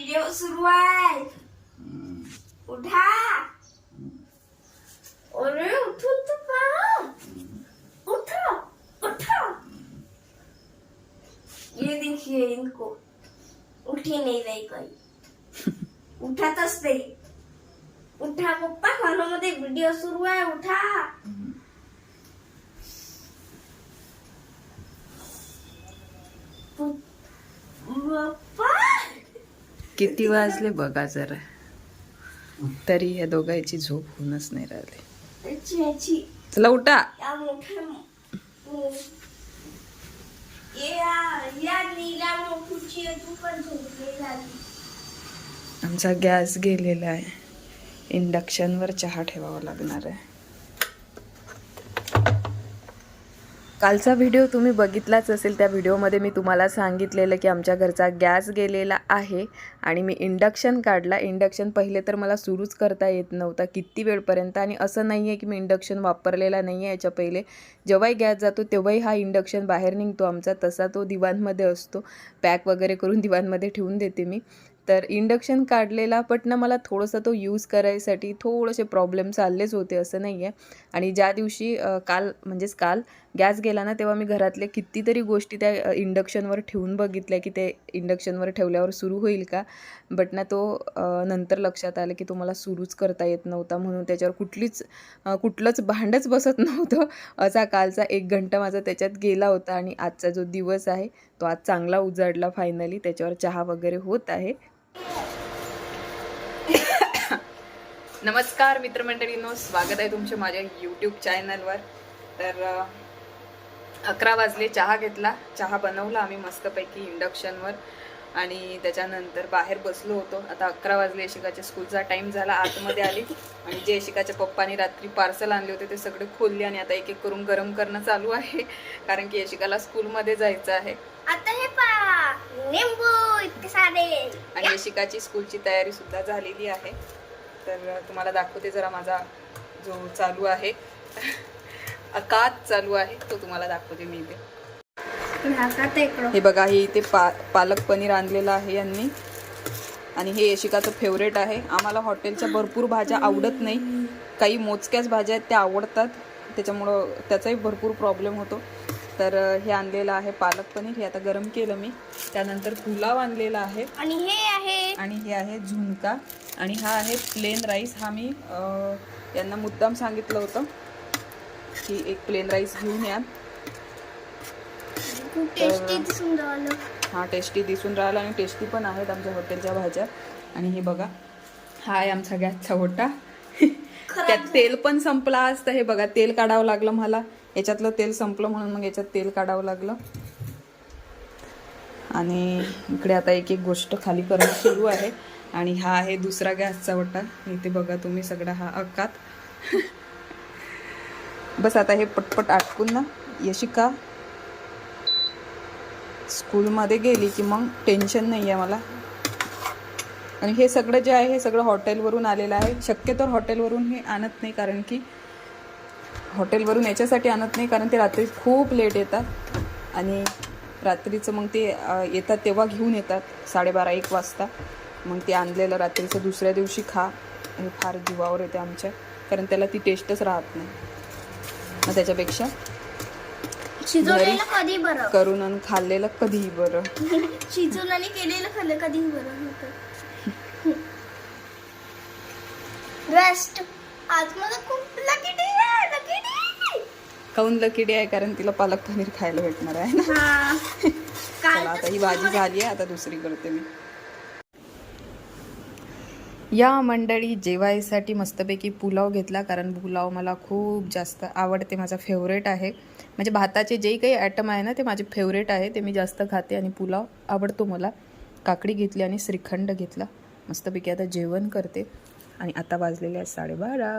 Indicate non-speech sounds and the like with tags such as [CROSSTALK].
Video सुरू आहे. उठा. अरे उठून तर पहा उठा उठा. ये देखिए इनको. उठी नहीं रही कोई. उठातच नाही. उठा पप्पा हॉलमध्ये व्हिडिओ सुरू आहे. उठा पप्पा किती वाजले बघा जरा. तरी या दोघांची झोप होऊनच नाही राहिली. त्याची चला उठा. आमचा गॅस गेलेला आहे. इंडक्शनवर चहा ठेवावा लागणार आहे. कालचा व्हिडिओ तुम्ही बघितलाच असेल त्या व्हिडिओमध्ये मी तुम्हाला सांगितलेलं की आमच्या घरचा गॅस गेलेला आहे आणि मी इंडक्शन काढला. इंडक्शन पहिले तर मला सुरूच करता येत नव्हता किती वेळपर्यंत? आणि असं नाही आहे की मी इंडक्शन वापरलेला नाही आहे याच्या पहिले. जेव्हाही गॅस जातो तेव्हाही हा इंडक्शन बाहेर निघतो आमचा तसा तो दिवाणमध्ये असतो. पॅक वगैरे करून [LAUGHS] दिवाणमध्ये ठेवून देते मी. तर इंडक्शन काढलेला बट ना मला थोडंसं तो यूज करायसाठी थोडेसे प्रॉब्लेम चाललेच होते असं नाही आहे आणि ज्या दिवशी काल म्हणजेच काल गॅस गेला ना तेव्हा मी घरातले कितीतरी गोष्टी त्या इंडक्शनवर ठेवून बघितल्या की ते इंडक्शनवर ठेवल्यावर सुरू होईल का? बट ना तो नंतर लक्षात आलं की तो मला सुरूच करता येत नव्हता. म्हणून त्याच्यावर कुठलीच कुठलंच भांडच बसत [LAUGHS] नव्हतं. असा कालचा एक घंटा माझा त्याच्यात गेला होता. आणि आजचा जो दिवस आहे तो आज चांगला उजाडला फायनली त्याच्यावर चहा वगैरे होत आहे. नमस्कार मित्रमंडळींनो. स्वागत आहे तुमचे माझ्या यूट्यूब चॅनलवर तर अकरा वाजले चहा घेतला. चहा बनवला आम्ही मस्तपैकी इंडक्शनवर आणि त्याच्यानंतर बाहेर बसलो होतो. आता अकरा वाजले यशिकाच्या स्कूलचा टाईम झाला. आतमध्ये आली. आणि जे यशिकाच्या पप्पानी रात्री पार्सल आणले होते ते सगळे खोलले आणि आता एक एक करून गरम करणं चालू आहे. कारण की यशिकाला स्कूलमध्ये जायचं आहे. आता हे पा निंबू इतके सारे. आणि यशिकाची स्कूलची तयारी सुद्धा झालेली आहे. तर तुम्हाला दाखवते जरा माझा जो चालू आहे. अकात चालू आहे तो तुम्हाला दाखवते मी इथे. हे बघा हे इथे पा पालक पनीर आणलेलं आहे यांनी. आणि हे यशिकाचं फेवरेट आहे. आम्हाला हॉटेलच्या भरपूर भाज्या आवडत नाही. काही मोजक्याच भाज्या आहेत त्या आवडतात. त्याच्यामुळं त्याचाही भरपूर प्रॉब्लेम होतो. तर हे आणलेलं आहे पालक पनीर. हे आता गरम केलं मी. त्यानंतर पुलाव आणलेला आहे. आणि हे आहे आणि हे आहे झुणका. आणि हा आहे प्लेन राईस. हा मी यांना मुद्दाम सांगितलं होतं की एक प्लेन राईस घेऊन या. खूप टेस्टी दिसून राहिलं. हा टेस्टी दिसून राहिला आणि टेस्टी पण आहेत आमच्या हॉटेलच्या भाज्या. आणि हे बघा हा आहे आमचा गॅसचा ओटा. [LAUGHS] त्यात तेल पण संपला तर हे बघा तेल काढावं लागलं मला. याच्यातलं तेल संपलं म्हणून मग याच्यात तेल काढावं लागलं. आणि इकडे आता एक एक गोष्ट खाली करणं सुरू आहे. आणि हा आहे दुसरा गॅसचा वटा इथे बघा तुम्ही सगळा हा अकात. बस आता हे पटपट आटकून ना. यशिका स्कूलमध्ये गेली की मग टेन्शन नाही आहे मला. आणि हे सगळं जे आहे हे सगळं हॉटेलवरून आलेलं आहे. शक्यतो हॉटेलवरून हे आणत नाही कारण की हॉटेलवरून याच्यासाठी आणत नाही कारण ते रात्री खूप लेट येतात. आणि रात्रीचं मग ते येतात तेव्हा घेऊन येतात साडेबारा एक वाजता. मग ते आणलेलं रात्रीचं दुसऱ्या दिवशी खा. हे फार जीवावर येते आमच्या कारण त्याला ती टेस्टच राहत नाही. मग त्याच्यापेक्षा शिजवलेलं कधी बरं? करून आणि खाल्लेलं कधीही बरं. [LAUGHS] शिजून आणि केलेलं खाल्लं कधी बरं होतं. [LAUGHS] बेस्ट आज मला खूप लकी डे आहे लकी डे काऊन लकीडी आहे? कारण तिला पालक पनीर खायला भेटणार आहे ना. हा. [LAUGHS] चला आता ही भाजी झाली. आहे आता दुसरी करते मी. या मंडळी जेवायसाठी मस्तपैकी पुलाव घेतला कारण पुलाव मला खूप जास्त आवडते माझा फेवरेट आहे. म्हणजे भाताचे जे काही ॲटम आहे ना ते माझे फेवरेट आहे ते मी जास्त खाते आणि पुलाव आवडतो मला. काकडी घेतली आणि श्रीखंड घेतला. मस्तपैकी आता जेवण करते. आणि आता वाजलेले आहेत साडेबारा.